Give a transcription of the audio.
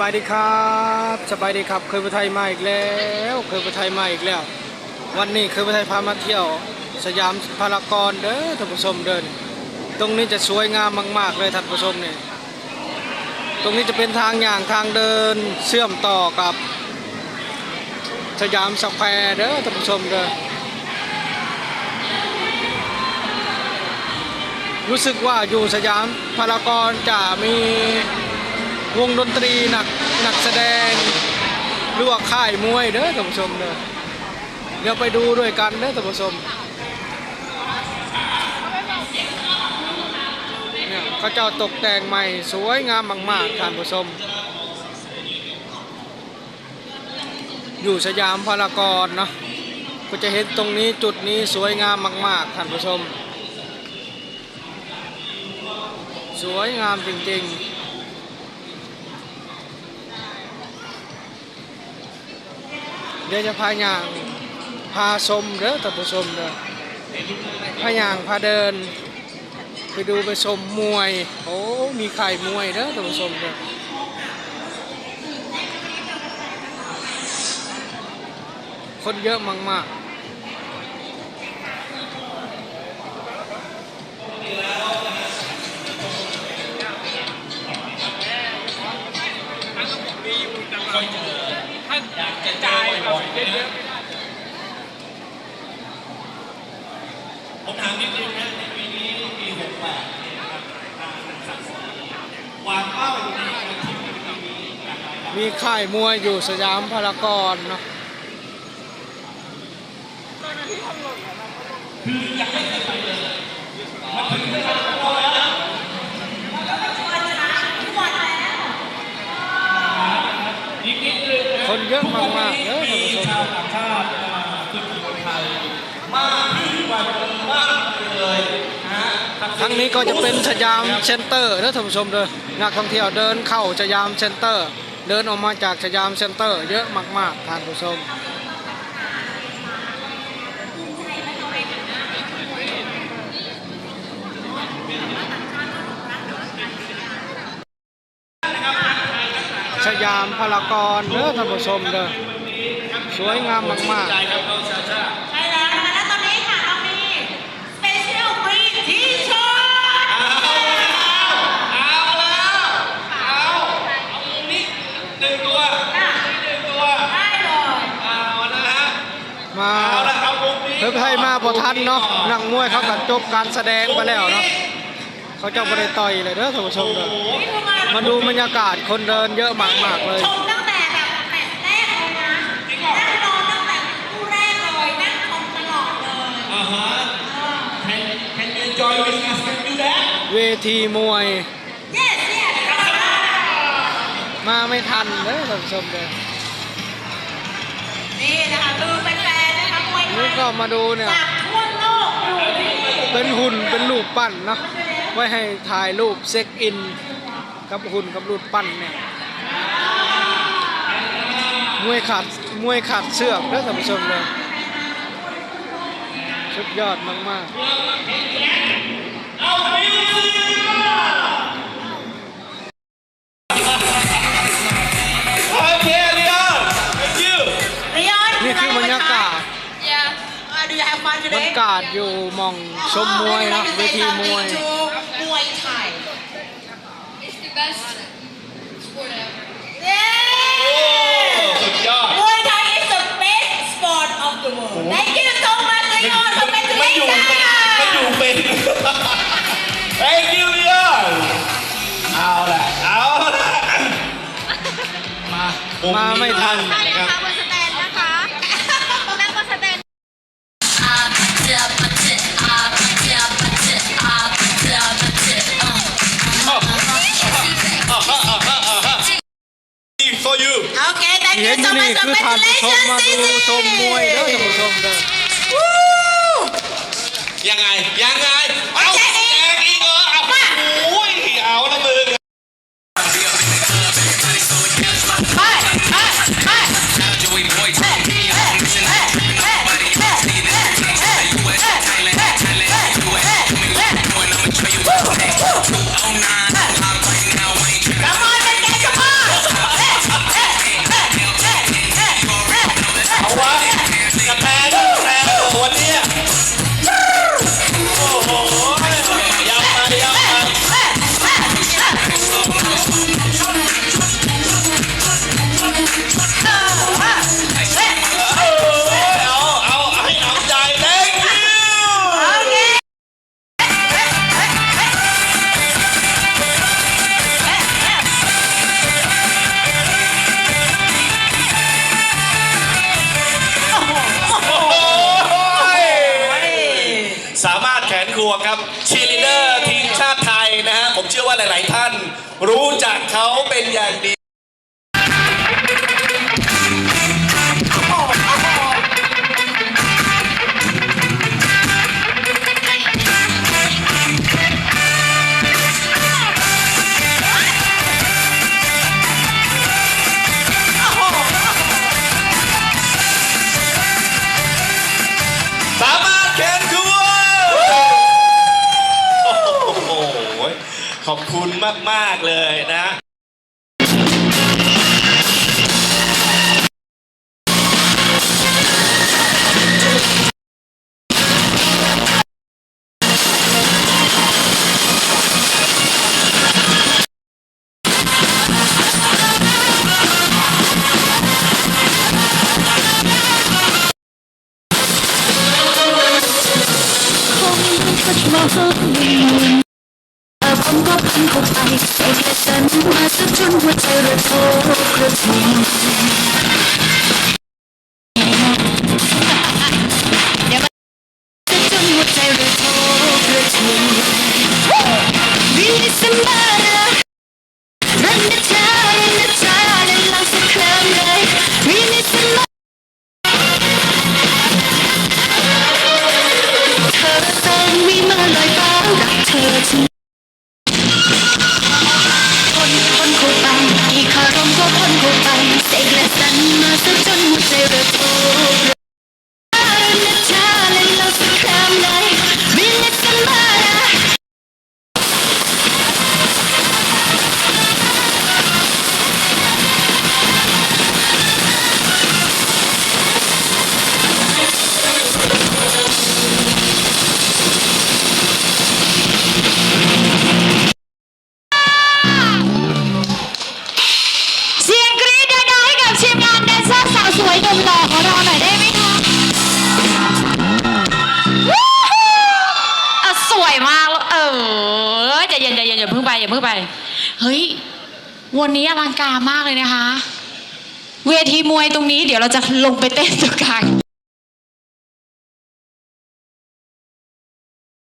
บายดีครับสบายดีครับ เคยไปไทยมาอีกแล้ว เคยไปไทยมาอีกแล้ว วันนี้เคยไปไทยพามาเที่ยว สยามพารากอนเด้อท่านผู้ชมเดิน ตรงนี้จะสวยงามมาก ๆ เลยท่านผู้ชมเนี่ยตรงนี้จะเป็นทางอย่างทางเดินเชื่อมต่อกับ สยามสแควร์เด้อท่านผู้ชมเด้อรู้สึกว่าอยู่สยามพารากอนจะมี วงดนตรีหนักหนักแสดงหรือว่าค่ายมวยเด้อท่านผู้ชมเด้อเดี๋ยวไปดูด้วยกันเด้อท่านผู้ชมเนี่ยเขาเจ้าตกแต่งใหม่สวยงามมากๆท่านผู้ชม อยู่สยามพารากอนเนาะก็จะเห็นตรงนี้จุดนี้สวยงามมาก ๆท่านผู้ชม สวยงามจริงๆ เดี๋ยวจะพาย่างพาชมเด้อท่านผู้ชมเด้อพาย่างพาเดิน ไปดูไปชมมวย โอ้มีไข่มวยเด้อท่านผู้ชมเด้อคนเยอะมากๆ มีค่ายมวยอยู่สยามพารากอนเนาะคนเยอะมากๆเด้อท่านผู้ชม ทั้งนี้ก็จะเป็นสยามเซ็นเตอร์นะท่านผู้ชมเด้อนักท่องเที่ยวเดินเข้าสยามเซ็นเตอร์ เดินออกมาจากสยามเซ็นเตอร์ เยอะมากๆท่านผู้ชมสยามพารากอนเด้อท่านผู้ชมเด้อสวยงามมากๆ ใช่แล้วนะคะและตอนนี้ค่ะเรามี Special Free T-shirt เอาแล้วเอาเอาตรงนี้หนึ่งตัว ค่ะ หนึ่งตัว ได้เลย เอานะฮะ มา เอาละครับตรงนี้ เพิ่งให้มาพอ ทันเนาะนักมวยเขาก็จบการแสดงไปแล้วเนาะเขาเจ้าบริต่อยเลยเด้อท่านผู้ชมเด้อนี่คือมามาดูบรรยากาศคนเดินเยอะมากๆเลยชมตั้งแต่แบบแมตช์แรกเลยนะนั่งรอตั้งแต่คู่แรกเลยนั่งชมตลอดเลยอ่าฮะ Can Can you enjoy with us Can you that เวทีมวยเย้เย้มาไม่ทันเด้อท่านผู้ชมเด้อนี่นะคะคือแฟนๆนะคะมวยไทนี่ยก็มาดูเนี่ย จากทั่วโลกอยู่ที่ เป็นหุ่นเป็นรูปปั้นเนาะไว้ให้ถ่ายรูปเช็คอิน กับหุ่นกับรูปปั้นเนี่ยมวยขาดมวยขาดเชือกนะท่านผู้ชมเลยสุดยอดมากๆ บรร today? ยากาศอยู่หมองชมมวยนะเวทีมวย มวยไทย It's the best sport ever. เย้โอ้สุดยอด มวยไทย is the best sport of the world Thank you so much ริยอนมันอยู่ congratulations มันอยู่เป็น Thank you เรียนเอาละเอาละมามาไม่ทัน เค thank ที่ you เห็นอยู่นี่คือท่านผู้ชมมาดูชมมวยเด้อท่านผู้ชมเด้อยังไงยังไง ขวงครับชีลีเดอร์ทีมชาติไทยนะฮะผมเชื่อว่าหลาย ๆ ท่าน รู้จักเขาเป็นอย่างดี ขอบคุณมาก ๆ เลยนะ เออผมก็พันเข้าไปใส่แค่ฉันมา เย็นอย่าเพิ่งไปอย่าไป เฮ้ย วันนี้อลังการมากเลยนะคะ เวทีมวยตรงนี้เดี๋ยวเราจะลงไปเต้นตรงกลาง